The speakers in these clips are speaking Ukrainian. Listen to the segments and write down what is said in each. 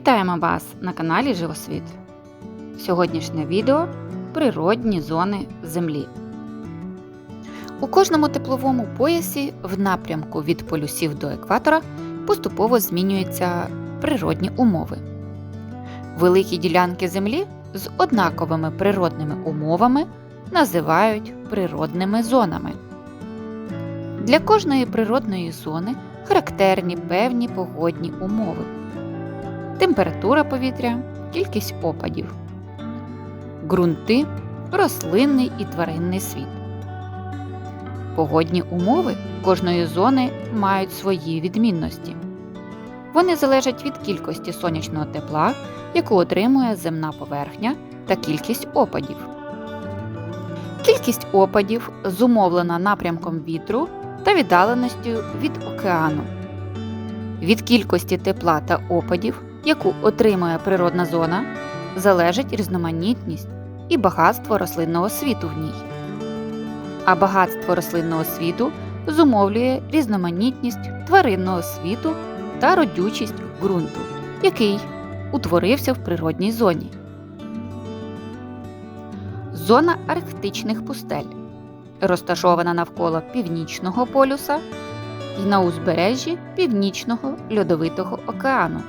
Вітаємо вас на каналі Живосвіт. Сьогоднішнє відео природні зони Землі. У кожному тепловому поясі в напрямку від полюсів до екватора поступово змінюються природні умови. Великі ділянки Землі з однаковими природними умовами називають природними зонами. Для кожної природної зони характерні певні погодні умови температура повітря, кількість опадів, ґрунти, рослинний і тваринний світ. Погодні умови кожної зони мають свої відмінності. Вони залежать від кількості сонячного тепла, яку отримує земна поверхня, та кількість опадів. Кількість опадів зумовлена напрямком вітру та віддаленістю від океану. Від кількості тепла та опадів яку отримує природна зона, залежить різноманітність і багатство рослинного світу в ній. А багатство рослинного світу зумовлює різноманітність тваринного світу та родючість ґрунту, який утворився в природній зоні. Зона арктичних пустель розташована навколо північного полюса і на узбережжі Північного льодовитого океану.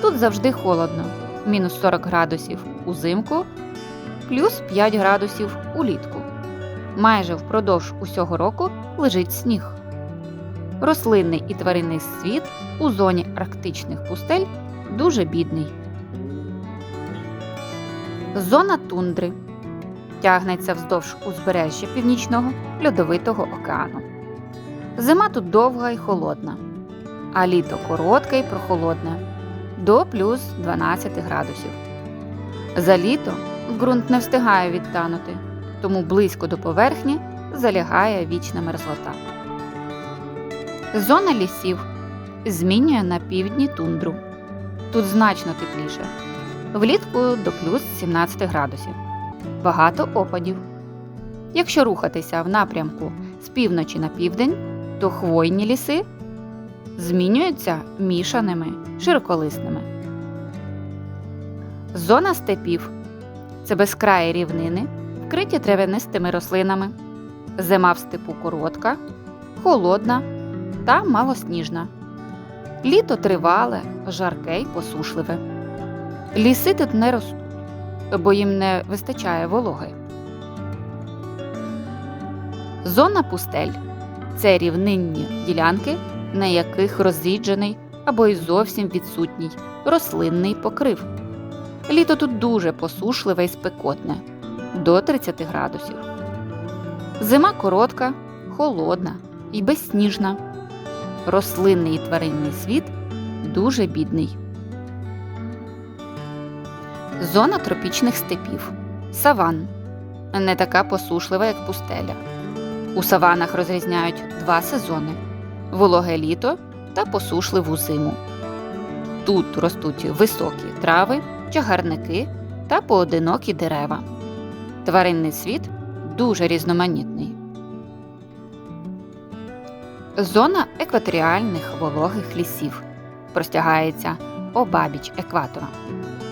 Тут завжди холодно мінус 40 градусів узимку, плюс 5 градусів улітку. Майже впродовж усього року лежить сніг. Рослинний і тваринний світ у зоні арктичних пустель дуже бідний. Зона тундри тягнеться вздовж узбережжя Північного льодовитого океану. Зима тут довга і холодна, а літо коротке і прохолодне до плюс 12 градусів. За літо ґрунт не встигає відтанути, тому близько до поверхні залягає вічна мерзлота. Зона лісів змінює на півдні тундру. Тут значно тепліше. Влітку до плюс 17 градусів. Багато опадів. Якщо рухатися в напрямку з півночі на південь, то хвойні ліси змінюються мішаними широколисними. Зона степів це безкраї рівнини, вкриті травянистими рослинами. Зима в степу коротка, холодна та малосніжна. Літо тривале, жарке й посушливе. Ліси тут не ростуть, бо їм не вистачає вологи. Зона пустель це рівнинні ділянки на яких розріджений або й зовсім відсутній рослинний покрив. Літо тут дуже посушливе і спекотне до 30 градусів. Зима коротка, холодна і безсніжна. Рослинний і тваринний світ дуже бідний. Зона тропічних степів. Саван. Не така посушлива, як пустеля. У саванах розрізняють два сезони вологе літо та посушливу зиму. Тут ростуть високі трави, чагарники та поодинокі дерева. Тваринний світ дуже різноманітний. Зона екваторіальних вологих лісів простягається обабіч екватора.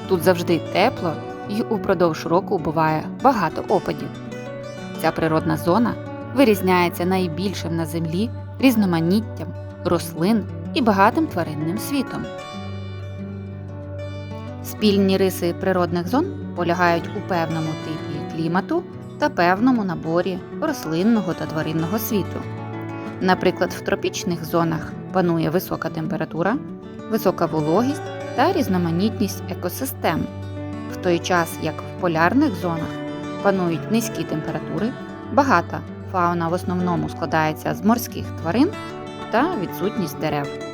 Тут завжди тепло і упродовж року буває багато опадів. Ця природна зона вирізняється найбільшим на землі різноманіттям рослин і багатим тваринним світом. Спільні риси природних зон полягають у певному типі клімату та певному наборі рослинного та тваринного світу. Наприклад, в тропічних зонах панує висока температура, висока вологість та різноманітність екосистем, в той час як в полярних зонах панують низькі температури, багата Фауна в основному складається з морських тварин та відсутність дерев.